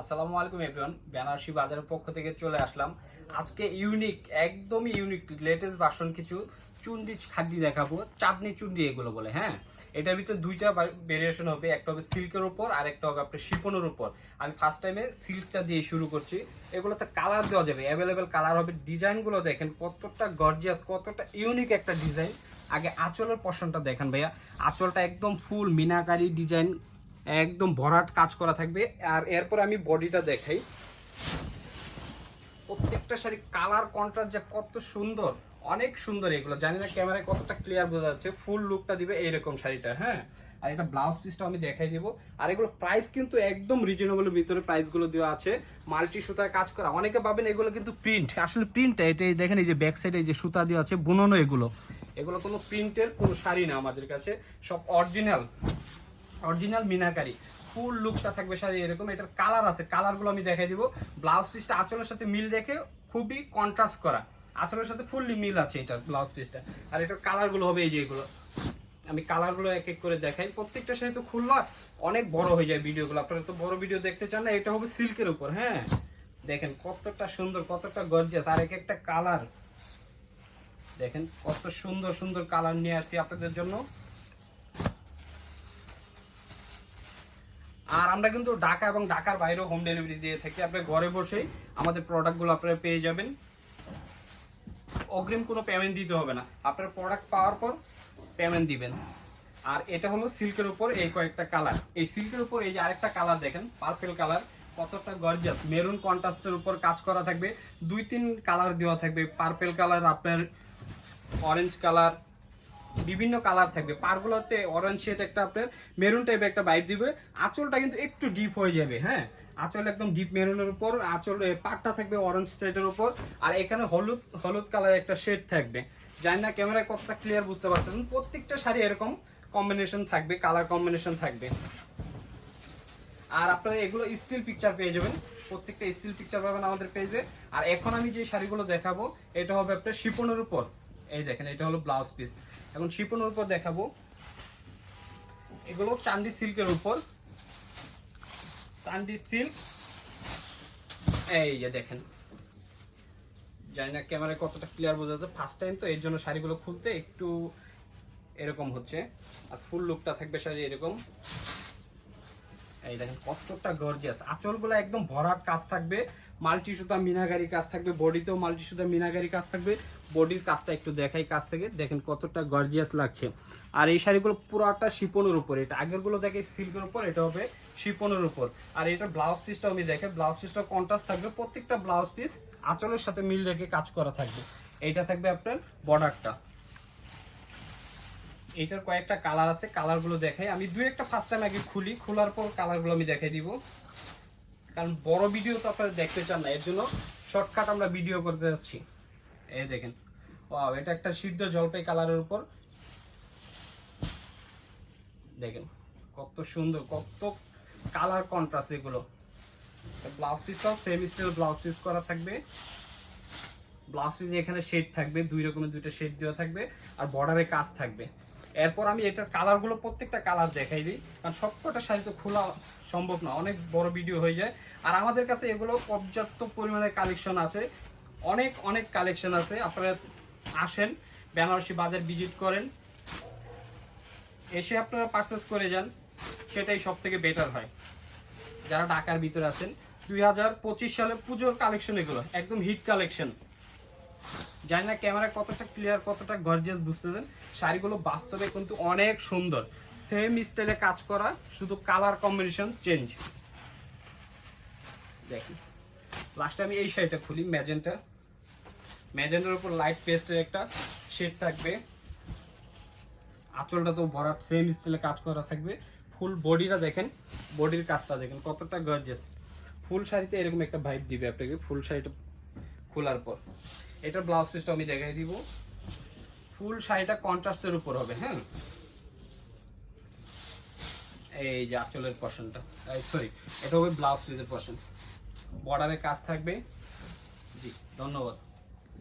আসসালামু আলাইকুম এভরিওয়ান বেনারসি বাজারের পক্ষ থেকে চলে আসলাম। আজকে ইউনিক একদমই ইউনিক লেটেস্ট বাসন কিছু চুন্ডি খাদ্যি দেখাবো। চাঁদনি চুন্ডি এগুলো বলে হ্যাঁ? এটার ভিতরে দুইটা ভেরিয়েশন হবে। একটা হবে সিল্কের উপর, আর একটা হবে আপনার শিপনের উপর। আমি ফার্স্ট টাইমে সিল্কটা দিয়ে শুরু করছি। এগুলোতে কালার দেওয়া যাবে। অ্যাভেলেবেল কালার হবে। ডিজাইনগুলো দেখেন, কতটা গর্জিয়াস কতটা ইউনিক একটা ডিজাইন আগে আঁচলের পশনটা দেখেন ভাইয়া। আঁচলটা একদম ফুল মিনাকারি ডিজাইন একদম ভরাট কাজ করা থাকবে। আর এরপর আমি বডিটা দেখাই। প্রত্যেকটা শাড়ি কালার কন্ট্রাস্ট যে কত সুন্দর, অনেক সুন্দর এগুলো। জানি না ক্যামেরায় কতটা ক্লিয়ার বোঝা যাচ্ছে ফুল লুকটা দিবে এইরকম শাড়িটা হ্যাঁ? আর এটা ব্লাউজ পিসটা আমি দেখাই দিব। আর এগুলো প্রাইস কিন্তু একদম রিজনেবলের ভিতরে প্রাইসগুলো দেওয়া আছে। মাল্টি সুতায় কাজ করা। অনেকে ভাবেন এগুলো কিন্তু প্রিন্ট আসলে প্রিন্ট এটাই দেখেন এই যে ব্যাক সাইডে এই যে সুতা দেওয়া আছে, বুননো এগুলো। এগুলো কোনো প্রিন্টের কোনো শাড়ি না আমাদের কাছে। সব অরিজিনাল অরিজিনাল মিনাকারি। ফুল লুকটা থাকবে শাড়ি এরকম। এটার কালার আছে। কালারগুলো আমি দেখাই দিব। ব্লাউজ পিসটা আঁচলের সাথে মিল রেখে খুবই কন্ট্রাস্ট করা। আঁচলের সাথে ফুললি মিল আছে এটার ব্লাউজ পিসটা। আর এটার কালারগুলো হবে এই যে এগুলো। আমি কালারগুলো এক এক করে দেখাই। প্রত্যেকটা শাড়ি তো খুললা অনেক বড় হয়ে যায় ভিডিওগুলো। আপনারা তো বড় ভিডিও দেখতে চান না, এটা হবে সিল্কের উপর হ্যাঁ? দেখেন কতটা সুন্দর, কতটা গর্জিয়াস আর এক একটা কালার। দেখেন কত সুন্দর সুন্দর কালার নিয়ে আসছি আপনাদের জন্য। আর আমরা কিন্তু ঢাকা এবং ঢাকার বাইরেও হোম ডেলিভারি দিয়ে থাকি। আপনি ঘরে বসেই আমাদের প্রোডাক্টগুলো আপনারা পেয়ে যাবেন। অগ্রিম কোনো পেমেন্ট দিতে হবে না। আপনার প্রোডাক্ট পাওয়ার পর পেমেন্ট দিবেন। আর এটা হলো সিল্কের উপর এই কয়েকটা কালার এই সিল্কের উপর এই যে আরেকটা কালার দেখেন পার্পেল কালার কতটা গর্জিয়াস মেরুন কন্ট্রাস্টের উপর কাজ করা থাকবে। দুই তিন কালার দেওয়া থাকবে। পার্পেল কালার আপনার অরেঞ্জ কালার বিভিন্ন কালার থাকবে। পারগুলোতে অরেঞ্জ শেড একটা আপনার মেরুন টাইপের একটা বাইপ দিবে। আঁচলটা কিন্তু একটু ডিপ হয়ে যাবে হ্যাঁ? আঁচল একদম ডিপ মেরুনের উপর, আঁচল পাটটা থাকবে অরেঞ্জ শেডের উপর। আর এখানে হলুদ হলুদ কালার একটা শেড থাকবে। জানি না ক্যামেরায় কতটা ক্লিয়ার বুঝতে পারতেছেন। প্রত্যেকটা শাড়ি এরকম কম্বিনেশন থাকবে কালার কম্বিনেশন থাকবে। আর আপনারা এগুলো স্টিল পিকচার পেয়ে যাবেন। প্রত্যেকটা স্টিল পিকচার পাবেন আমাদের পেজে আর এখন আমি যে শাড়িগুলো দেখাবো, এটা হবে আপনার শিপনের উপর। এই দেখেন, এটা হলো ব্লাউজ পিস এখন শিপনের উপর দেখাবো। এগুলো চান্দি সিল্কের উপর। চান্দি সিল্ক। এই যে দেখেন। জানি না ক্যামেরায় কতটা ক্লিয়ার বোঝা যাচ্ছে। ফার্স্ট টাইম তো, এর জন্য শাড়িগুলো খুলতে একটু এরকম হচ্ছে। আর ফুল লুকটা থাকবে শাড়ি এরকম। এই দেখেন, কতটা গর্জিয়াস আঁচলগুলো একদম ভরাট কাজ থাকবে। মাল্টি সুতা মিনাগারি কাজ থাকবে। বডিতেও মাল্টি সুতা মিনাগারি কাজ থাকবে। বডির কাজটা একটু দেখাই কাজ থেকে। দেখেন কতটা গর্জিয়াস লাগছে। আর এই শাড়িগুলো পুরোটা শিপনের উপর। এটা আগেরগুলো দেখে সিল্কের উপর, এটা হবে শিপনের উপর। আর এটা ব্লাউজ পিসটাও আমি দেখে ব্লাউজ পিসটা কন্ট্রাস্ট থাকবে, প্রত্যেকটা ব্লাউজ পিস আঁচলের সাথে মিল রেখে কাজ করা থাকবে। এইটা থাকবে আপনার বর্ডারটা এটার কয়েকটা কালার আছে কালারগুলো দেখাই। আমি দুই একটা ফার্স্ট টাইম আগে খুলি, খোলার পর কালারগুলো আমি দেখাই দিব। কারণ বড় ভিডিও তো আপনারা দেখতে চান না, এর জন্য শর্টকাট আমরা ভিডিও করতে যাচ্ছি। এই দেখেন। ওয়াও এটা একটা সিদ্ধ জলপাই কালারের উপর। দেখেন, কত সুন্দর, কত কালার কন্ট্রাস্ট এগুলো। ব্লাউজ পিসটাও সেম স্টাইল ব্লাউজ পিস করা থাকবে। ব্লাউজ পিস এখানে শেড থাকবে, দুই রকমের দুইটা শেড দেওয়া থাকবে, আর বর্ডারে কাজ থাকবে। এরপর আমি এটার কালারগুলো প্রত্যেকটা কালার দেখাই দিই, কারণ সবকটা শাড়ি তো খোলা সম্ভব না, অনেক বড় ভিডিও হয়ে যায়। আর আমাদের কাছে এগুলো পর্যাপ্ত পরিমাণে কালেকশন আছে অনেক অনেক কালেকশন আছে। আপনারা আসেন, বেনারসি বাজার ভিজিট করেন। এসে আপনারা পারচেস করে যান, সেটাই সব থেকে বেটার হয়। যারা ঢাকার ভিতরে আছেন, দুই হাজার পঁচিশ সালে পুজোর কালেকশন এগুলো, একদম হিট কালেকশন জানি না ক্যামেরা কতটা ক্লিয়ার কতটা গর্জিয়াস বুঝতেছেন শাড়িগুলো বাস্তবে কিন্তু অনেক সুন্দর। সেম স্টাইলে কাজ করা, শুধু কালার কম্বিনেশন চেঞ্জ দেখি। লাস্টে আমি এই শাড়িটা খুলি ম্যাজেন্টা ম্যাজেন্টার উপর লাইট পেস্টের একটা শেড থাকবে। আঁচলটা তো ভরাট সেম স্টাইলে কাজ করা থাকবে। ফুল বডিটা দেখেন বডির কাজটা দেখেন, কতটা গর্জিয়াস ফুল শাড়িতে এরকম একটা ভাইব দিবে আপনাকে ফুল শাড়িটা খোলার পর। এটার ব্লাউজ পিসটা আমি দেখাই দিব। ফুল শাড়িটা কন্ট্রাস্টের উপর হবে হ্যাঁ? এই যে আঁচলের পশনটা সরি এটা হবে ব্লাউজ পিসের পশন বর্ডারে কাজ থাকবে। জি, ধন্যবাদ।